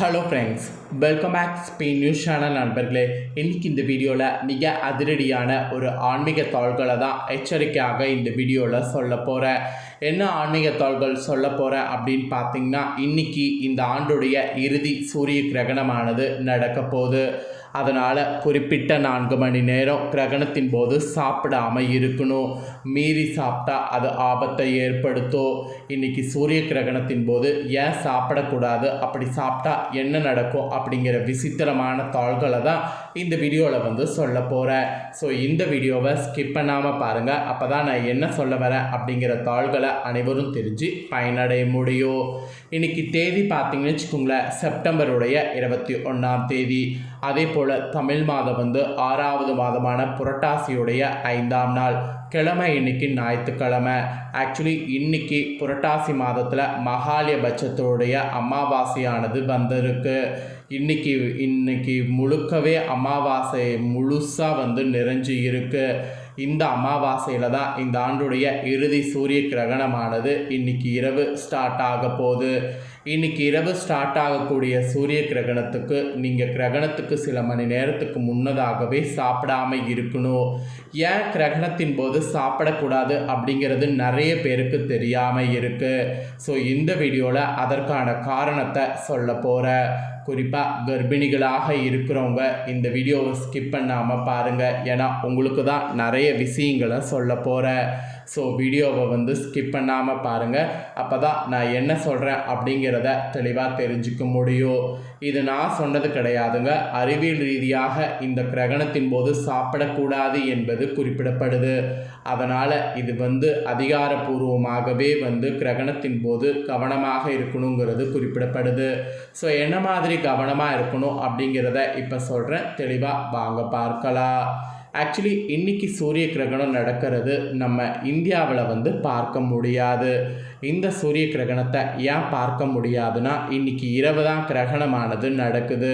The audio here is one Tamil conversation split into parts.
Hello friends welcome back Spain news channel நண்பர்களே. இன்றைக்கி இந்த வீடியோவில் மிக அதிரடியான ஒரு ஆன்மீக தாள்களை தான் எச்சரிக்கையாக இந்த வீடியோவில் சொல்ல போகிறேன் என்ன ஆன்மீக தாள்கள் சொல்ல போகிற அப்படின்னு பார்த்தீங்கன்னா இன்னைக்கு இந்த ஆண்டுடைய இறுதி சூரிய கிரகணமானது நடக்க போகுது. அதனால் குறிப்பிட்ட நான்கு மணி நேரம் கிரகணத்தின் போது சாப்பிடாம இருக்கணும். மீறி சாப்பிட்டா அது ஆபத்தை ஏற்படுத்தும். இன்றைக்கி சூரிய கிரகணத்தின் போது ஏன் சாப்பிடக்கூடாது? அப்படி சாப்பிட்டா என்ன நடக்கும்? அப்படிங்கிற விசித்திரமான தாள்களை தான் இந்த வீடியோவில் வந்து சொல்ல போகிறேன் ஸோ இந்த வீடியோவை ஸ்கிப் பண்ணாமல் பாருங்கள் அப்போ தான் நான் என்ன சொல்ல வரேன் அப்படிங்கிற தாள்களை அனைவரும் தெரிஞ்சு பயனடைய முடியும். இன்றைக்கி தேதி பார்த்தீங்கன்னு வச்சுக்கோங்களேன் செப்டம்பருடைய இருபத்தி ஒன்றாம் தேதி. அதே போல் தமிழ் மாதம் வந்து ஆறாவது மாதமான புரட்டாசியுடைய ஐந்தாம் நாள். கிழமை இன்னைக்கு ஞாயிற்றுக்கிழமை. ஆக்சுவலி இன்னைக்கு புரட்டாசி மாதத்தில் மகாலயபட்சத்துடைய அமாவாசையானது வந்திருக்கு. இன்னைக்கு இன்னைக்கு முழுக்கவே அமாவாசை முழுசாக வந்து நிறைஞ்சு இருக்கு. இந்த அமாவாசையில் தான் இந்த ஆண்டுடைய இறுதி சூரிய கிரகணமானது இன்னைக்கு இரவு ஸ்டார்ட் ஆக போகுது. இன்னைக்கு இரவு ஸ்டார்ட் ஆகக்கூடிய சூரிய கிரகணத்துக்கு நீங்கள் கிரகணத்துக்கு சில மணி நேரத்துக்கு முன்னதாகவே சாப்பிடாம இருக்கணும். ஏன் கிரகணத்தின் போது சாப்பிடக்கூடாது அப்படிங்கிறது நிறைய பேருக்கு தெரியாமல் இருக்குது ஸோ இந்த வீடியோவில் அதற்கான காரணத்தை சொல்ல போகிறேன் குறிப்பாக கர்ப்பிணிகளாக இருக்கிறவங்க இந்த வீடியோவை ஸ்கிப் பண்ணாமல் பாருங்கள் ஏன்னா உங்களுக்கு தான் நிறைய விஷயங்களை சொல்ல போகிறேன் ஸோ வீடியோவை வந்து ஸ்கிப் பண்ணாமல் பாருங்கள் அப்போ தான் நான் என்ன சொல்கிறேன் அப்படிங்கிறத தெளிவாக தெரிஞ்சுக்க முடியும். இது நான் சொன்னது கிடையாதுங்க. அறிவியல் ரீதியாக இந்த கிரகணத்தின் போது சாப்பிடக்கூடாது என்பது குறிப்பிடப்படுது. அதனால் இது வந்து அதிகாரப்பூர்வமாகவே வந்து கிரகணத்தின் போது கவனமாக இருக்கணுங்கிறது குறிப்பிடப்படுது. ஸோ என்ன மாதிரி கவனமாக இருக்கணும் அப்படிங்கிறத இப்போ சொல்கிறேன் தெளிவாக வாங்க பார்க்கலாம். ஆக்சுவலி இன்னைக்கு சூரிய கிரகணம் நடக்கிறது நம்ம இந்தியாவில் வந்து பார்க்க முடியாது. இந்த சூரிய கிரகணத்தை ஏன் பார்க்க முடியாதுன்னா இன்னைக்கு இரவு தான் கிரகணமானது நடக்குது.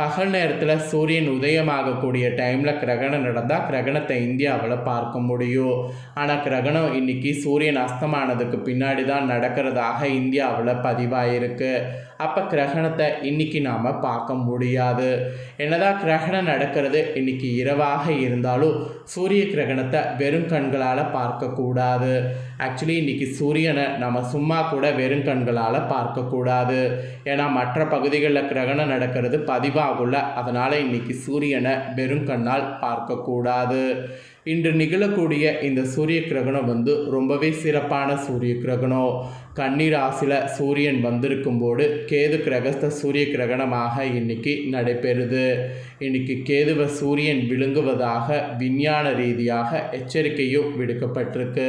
பகல் நேரத்தில் சூரியன் உதயமாகக்கூடிய டைமில் கிரகணம் நடந்தால் கிரகணத்தை இந்தியாவில் பார்க்க முடியும். ஆனால் கிரகணம் இன்னைக்கு சூரியன் அஸ்தமானதுக்கு பின்னாடி தான் நடக்கிறதாக இந்தியாவில் பதிவாயிருக்கு. அப்போ கிரகணத்தை இன்னைக்கு நாம் பார்க்க முடியாது. என்னதான் கிரகணம் நடக்கிறது இன்னைக்கு இரவாக இருந்தாலும் சூரிய கிரகணத்தை வெறும் கண்களால் பார்க்கக்கூடாது ஆக்சுவலி இன்றைக்கி சூரியனை நம்ம சும்மா கூட வெறும் கண்களால் பார்க்கக்கூடாது ஏன்னா மற்ற பகுதிகளில் கிரகணம் நடக்கிறது பதிவாகுள்ள அதனால் இன்னைக்கு சூரியனை வெறும் கண்ணால் பார்க்கக்கூடாது இன்று நிகழக்கூடிய இந்த சூரிய கிரகணம் வந்து ரொம்பவே சிறப்பான சூரிய கிரகணம். கன்னி சூரியன் வந்திருக்கும்போது கேது கிரகஸ்த சூரிய கிரகணமாக இன்னைக்கு நடைபெறுது. இன்னைக்கு கேதுவை சூரியன் விழுங்குவதாக விஞ்ஞான ரீதியாக எச்சரிக்கையும் விடுக்கப்பட்டிருக்கு.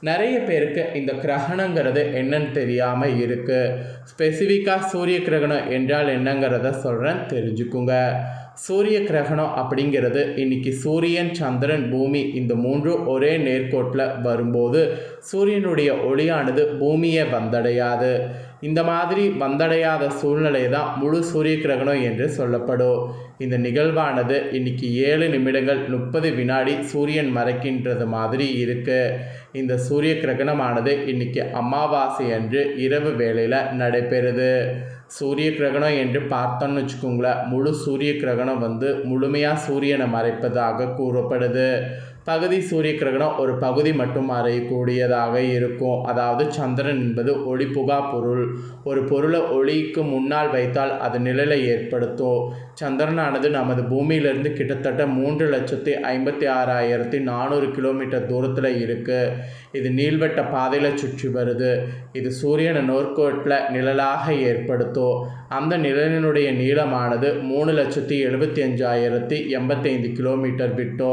நிறைய பேருக்கு இந்த கிரகணங்கிறது என்னன்னு தெரியாமல் இருக்குது ஸ்பெசிஃபிக்காக சூரிய கிரகணம் என்றால் என்னங்கிறத சொல்கிறேன் தெரிஞ்சுக்குங்க. சூரிய கிரகணம் அப்படிங்கிறது இன்னைக்கு சூரியன் சந்திரன் பூமி இந்த மூன்றும் ஒரே நேர்கோட்டில் வரும்போது சூரியனுடைய ஒளியானது பூமியை வந்தடையாது. இந்த மாதிரி வந்தடையாத சூழ்நிலை தான் முழு சூரிய கிரகணம் என்று சொல்லப்படும். இந்த நிகழ்வானது இன்னைக்கு ஏழு நிமிடங்கள் முப்பது வினாடி சூரியன் மறைக்கின்றது மாதிரி இருக்கு. இந்த சூரிய கிரகணமானது இன்னைக்கு அமாவாசை அன்று இரவு வேளையில் நடைபெறுது. சூரிய கிரகணம் என்று பார்த்தோன்னு வச்சுக்கோங்களேன். முழு சூரிய கிரகணம் வந்து முழுமையாக சூரியனை மறைப்பதாக கூறப்படுது. பகுதி சூரிய கிரகணம் ஒரு பகுதி மட்டும் அறையக்கூடியதாக இருக்கும். அதாவது சந்திரன் என்பது ஒளிபுகா பொருள். ஒரு பொருளை ஒளிக்கு முன்னால் வைத்தால் அது நிழலை ஏற்படுத்தும். சந்திரனானது நமது பூமியிலிருந்து கிட்டத்தட்ட மூன்று லட்சத்தி ஐம்பத்தி ஆறாயிரத்தி நானூறு கிலோமீட்டர் தூரத்தில் இருக்குது இது நீள்வட்ட பாதையில் சுற்றி வருது. இது சூரியனை நோர்க்கோட்டில் நிழலாக ஏற்படுத்தும். அந்த நிழலினுடைய நீளமானது மூணு லட்சத்தி எழுபத்தி அஞ்சாயிரத்தி எண்பத்தைந்து கிலோமீட்டர் விட்டோ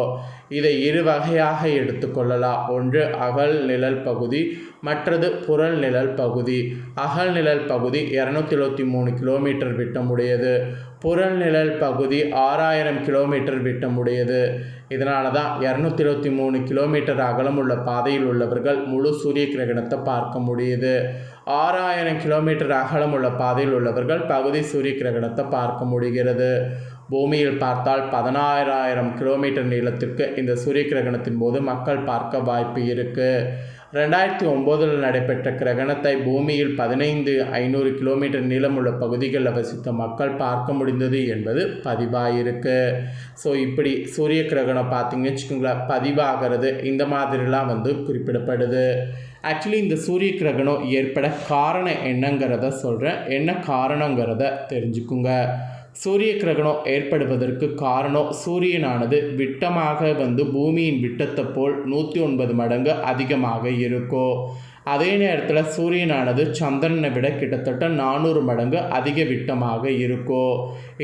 இதை இரு வகையாக எடுத்துக்கொள்ளலாம் ஒன்று அகல் நிழல் பகுதி மற்றது புறல் நிழல் பகுதி. அகல் நிழல் பகுதி இரநூத்தி இருபத்தி மூணு கிலோமீட்டர் விட்டமுடையது புறநிழல் பகுதி ஆறாயிரம் கிலோமீட்டர் விட்டமுடையது. இதனால தான் இரநூத்தி இருபத்தி மூணு கிலோமீட்டர் அகலம் உள்ள பாதையில் உள்ளவர்கள் முழு சூரிய கிரகணத்தை பார்க்க முடியுது. ஆறாயிரம் கிலோமீட்டர் அகலம் உள்ள பாதையில் உள்ளவர்கள் பகுதி சூரிய கிரகணத்தை பார்க்க முடிகிறது. பூமியில் பார்த்தால் பதினாயிரம் கிலோமீட்டர் நீளத்திற்கு இந்த சூரிய கிரகணத்தின் போது மக்கள் பார்க்க வாய்ப்பு இருக்குது ரெண்டாயிரத்தி ஒம்போதில் நடைபெற்ற கிரகணத்தை பூமியில் பதினைந்து ஐநூறு கிலோமீட்டர் நீளமுள்ள பகுதிகளில் வசித்த மக்கள் பார்க்க முடிந்தது என்பது பதிவாயிருக்கு. ஸோ இப்படி சூரிய கிரகணம் பார்த்தீங்கன்னு வச்சுக்கோங்களேன் பதிவாகிறது. இந்த மாதிரிலாம் வந்து குறிப்பிடப்படுது. ஆக்சுவலி இந்த சூரிய கிரகணம் ஏற்பட காரணம் என்னங்கிறத சொல்கிறேன் என்ன காரணங்கிறத தெரிஞ்சுக்குங்க. சூரிய கிரகணம் ஏற்படுவதற்கு காரணம் சூரியனானது விட்டமாக வந்து பூமியின் விட்டத்தை போல் நூற்றி ஒன்பது மடங்கு அதிகமாக இருக்கும். அதே நேரத்தில் சூரியனானது சந்திரனை விட கிட்டத்தட்ட நானூறு மடங்கு அதிக விட்டமாக இருக்கும்.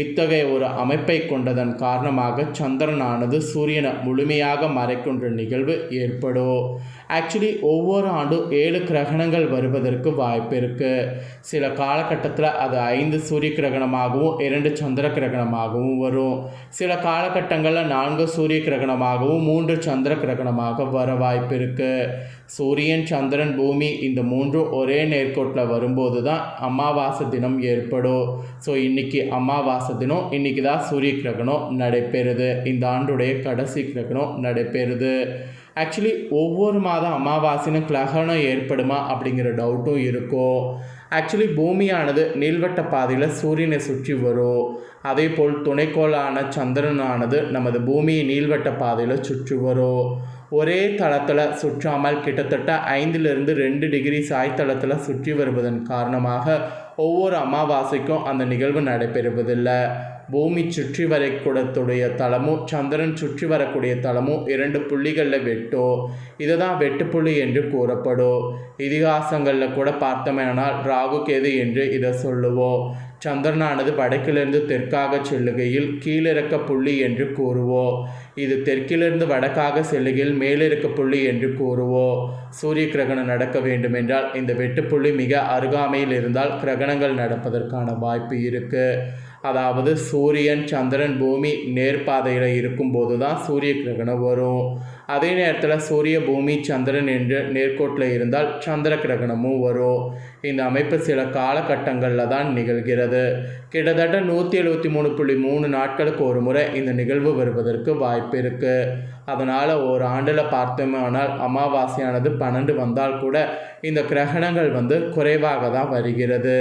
இத்தகைய ஒரு அமைப்பை கொண்டதன் காரணமாக சந்திரனானது சூரியனை முழுமையாக மறைக்கின்ற நிகழ்வு ஏற்படும். ஆக்சுவலி ஒவ்வொரு ஆண்டும் ஏழு கிரகணங்கள் வருவதற்கு வாய்ப்பு இருக்குது சில காலகட்டத்தில் அது ஐந்து சூரிய கிரகணமாகவும் இரண்டு சந்திர கிரகணமாகவும் வரும். சில காலகட்டங்களில் நான்கு சூரிய கிரகணமாகவும் மூன்று சந்திர கிரகணமாக வர வாய்ப்பு இருக்குது சூரியன் சந்திரன் பூமி இந்த மூன்றும் ஒரே நேர்கோட்டில் வரும்போது தான் அமாவாசை தினம் ஏற்படும். ஸோ இன்றைக்கி அமாவாசை தினம் இன்றைக்கி தான் சூரிய கிரகணம் நடைபெறுது. இந்த ஆண்டுடைய கடைசி கிரகணம் நடைபெறுது. ஆக்சுவலி ஒவ்வொரு மாதம் அமாவாசைன்னு கிரகணம் ஏற்படுமா அப்படிங்கிற டவுட்டும் இருக்கும். ஆக்சுவலி பூமியானது நீள்வட்ட பாதையில் சூரியனை சுற்றி வரும். அதே போல் துணைக்கோளான சந்திரனானது நமது பூமியை நீள்வட்ட பாதையில் சுற்றி வரும். ஒரே தளத்தில் சுற்றாமல் கிட்டத்தட்ட ஐந்திலிருந்து ரெண்டு டிகிரி சாய்த்தளத்தில் சுற்றி வருவதன் காரணமாக ஒவ்வொரு அமாவாசைக்கும் அந்த நிகழ்வு நடைபெறுவதில்லை. பூமி சுற்றி வரக்கூடத்துடைய தளமும் சந்திரன் சுற்றி வரக்கூடிய தளமும் இரண்டு புள்ளிகளில் வெட்டோ இதை தான் வெட்டுப்புள்ளி என்று கூறப்படும் இதிகாசங்களில் கூட பார்த்தோமேனால் ராகு கேது என்று இதை சொல்லுவோம் சந்திரனானது வடக்கிலிருந்து தெற்காக செல்லுகையில் கீழிறக்க புள்ளி என்று கூறுவோம் இது தெற்கிலிருந்து வடக்காக செல்லுகையில் மேலிறக்க புள்ளி என்று கூறுவோம் சூரிய கிரகணம் நடக்க வேண்டுமென்றால் இந்த வெட்டுப்புள்ளி மிக அருகாமையில் இருந்தால் கிரகணங்கள் நடப்பதற்கான வாய்ப்பு இருக்குது அதாவது சூரியன் சந்திரன் பூமி நேர்பாதையில் இருக்கும்போது தான் சூரிய கிரகணம் வரும். அதே நேரத்தில் சூரிய பூமி சந்திரன் என்று நேர்கோட்டில் இருந்தால் சந்திர கிரகணமும் வரும். இந்த அமைப்பு சில காலகட்டங்களில் தான் நிகழ்கிறது. கிட்டத்தட்ட நூற்றி எழுபத்தி மூணு புள்ளி மூணு நாட்களுக்கு ஒரு முறை இந்த நிகழ்வு வருவதற்கு வாய்ப்பு இருக்குது அதனால் ஒரு ஆண்டில் பார்த்தோமானால் அமாவாசையானது பன்னெண்டு வந்தால் கூட இந்த கிரகணங்கள் வந்து குறைவாக தான் வருகிறது.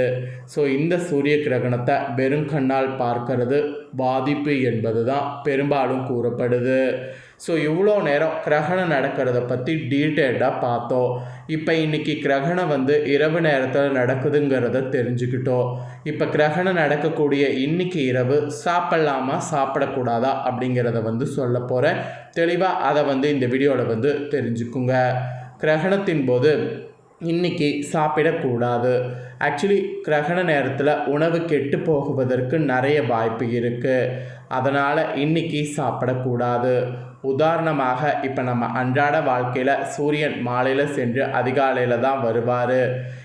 ஸோ இந்த சூரிய கிரகணத்தை வெறும் கண்ணால் பார்க்கறது பாதிப்பு என்பது தான் பெரும்பாலும் கூறப்படுது. ஸோ இவ்வளோ நேரம் கிரகணம் நடக்கிறத பற்றி டீட்டெயில்டாக பார்த்தோம். இப்போ இன்றைக்கி கிரகணம் வந்து இரவு நேரத்தில் நடக்குதுங்கிறத தெரிஞ்சுக்கிட்டோம். இப்போ கிரகணம் நடக்கக்கூடிய இன்னைக்கு இரவு சாப்பிட்லாமா சாப்பிடக்கூடாதா அப்படிங்கிறத வந்து சொல்ல போகிறேன் தெளிவாக அதை வந்து இந்த வீடியோவில் வந்து தெரிஞ்சுக்குங்க. கிரகணத்தின் போது இன்னைக்கு சாப்பிடக்கூடாது. ஆக்சுவலி கிரகண நேரத்தில் உணவு கெட்டு போகுவதற்கு நிறைய வாய்ப்பு இருக்குது அதனால் இன்னைக்கு சாப்பிடக்கூடாது. உதாரணமாக இப்போ நம்ம அன்றாட வாழ்க்கையில் சூரியன் மாலையில் சென்று அதிகாலையில் தான் வருவார்.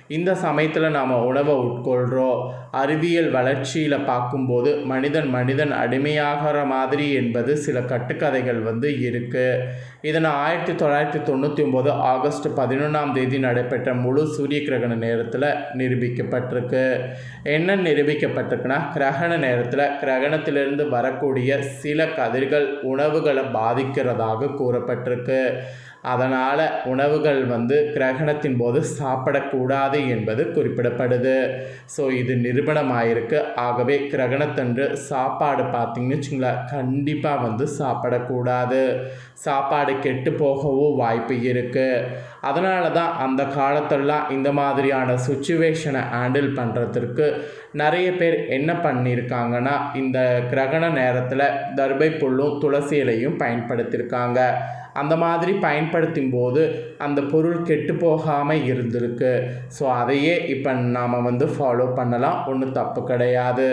இந்த சமயத்தில் நாம் உணவை உட்கொள்கிறோம் அறிவியல் வளர்ச்சியில் பார்க்கும்போது மனிதன் மனிதன் அடிமையாகிற மாதிரி என்பது சில கட்டுக்கதைகள் வந்து இருக்குது இதனை ஆயிரத்தி தொள்ளாயிரத்தி தொண்ணூற்றி ஒம்பது ஆகஸ்ட் பதினொன்றாம் தேதி நடைபெற்ற முழு சூரிய கிரகண நேரத்தில் நிரூபிக்கப்பட்டிருக்கு. என்ன நிரூபிக்கப்பட்டிருக்குன்னா கிரகண நேரத்தில் கிரகணத்திலிருந்து வரக்கூடிய சில கதிர்கள் உணவுகளை பாதிக்கிறதாக கூறப்பட்டிருக்கு. அதனால் உணவுகள் வந்து கிரகணத்தின் போது சாப்பிடக்கூடாது என்பது குறிப்பிடப்படுது. ஸோ இது நிரூபணமாயிருக்கு. ஆகவே கிரகணத்தன்று சாப்பாடு பார்த்தீங்கன்னு வச்சுங்களேன் கண்டிப்பாக வந்து சாப்பிடக்கூடாது. சாப்பாடு கெட்டு போகவும் வாய்ப்பு இருக்குது அதனால தான் அந்த காலத்தெல்லாம் இந்த மாதிரியான சுச்சுவேஷனை ஹேண்டில் பண்ணுறதுக்கு நிறைய பேர் என்ன பண்ணியிருக்காங்கன்னா இந்த கிரகண நேரத்தில் தர்பை புல்லும் துளசி இலையும் பயன்படுத்தியிருக்காங்க. அந்த மாதிரி பயன்படுத்தும் போது அந்த பொருள் கெட்டு போகாமல் இருந்திருக்கு. ஸோ அதையே இப்போ நாம் வந்து ஃபாலோ பண்ணலாம். ஒன்றும் தப்பு கிடையாது.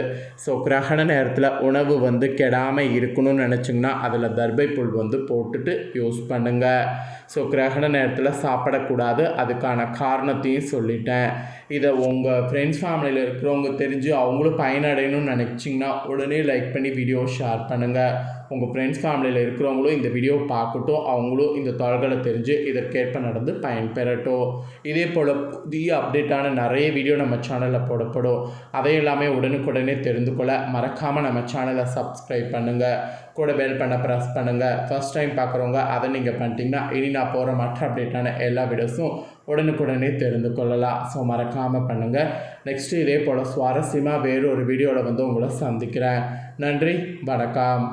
ஸோ கிரகண நேரத்தில் உணவு வந்து கெடாமல் இருக்கணும்னு நினச்சிங்கன்னா அதில் தர்பை புல் வந்து போட்டுட்டு யூஸ் பண்ணுங்கள் ஸோ கிரகண நேரத்தில் சாப்பிடக்கூடாது. அதுக்கான காரணத்தையும் சொல்லிட்டேன். இதை உங்கள் ஃப்ரெண்ட்ஸ் ஃபேமிலியில் இருக்கிறவங்க தெரிஞ்சு அவங்களும் பயனடையணும்னு நினச்சிங்கன்னா உடனே லைக் பண்ணி வீடியோ ஷேர் பண்ணுங்கள் உங்கள் ஃப்ரெண்ட்ஸ் ஃபேமிலியில் இருக்கிறவங்களும் இந்த வீடியோ பார்க்கட்டும். அவங்களும் இந்த தாள்களை தெரிஞ்சு இதற்கேற்ப நடந்து பயன்பெறட்டும். இதே போல் புதிய அப்டேட்டான நிறைய வீடியோ நம்ம சேனலில் போடப்படும். அதை எல்லாமே உடனுக்குடனே தெரிந்து கொள்ள மறக்காமல் நம்ம சேனலை சப்ஸ்கிரைப் பண்ணுங்கள் கூட பெல் பண்ண ப்ரெஸ் பண்ணுங்கள் ஃபர்ஸ்ட் டைம் பார்க்குறவங்க அதை நீங்கள் பண்ணிட்டீங்கன்னா இனி நான் போகிற மற்ற அப்டேட்டான எல்லா வீடியோஸும் உடனுக்குடனே தெரிந்து கொள்ளலாம். ஸோ மறக்காமல் பண்ணுங்கள் நெக்ஸ்ட்டு இதே போல் சுவாரஸ்யமாக வேறு ஒரு வீடியோவில் வந்து உங்களை சந்திக்கிறேன். நன்றி வணக்கம்.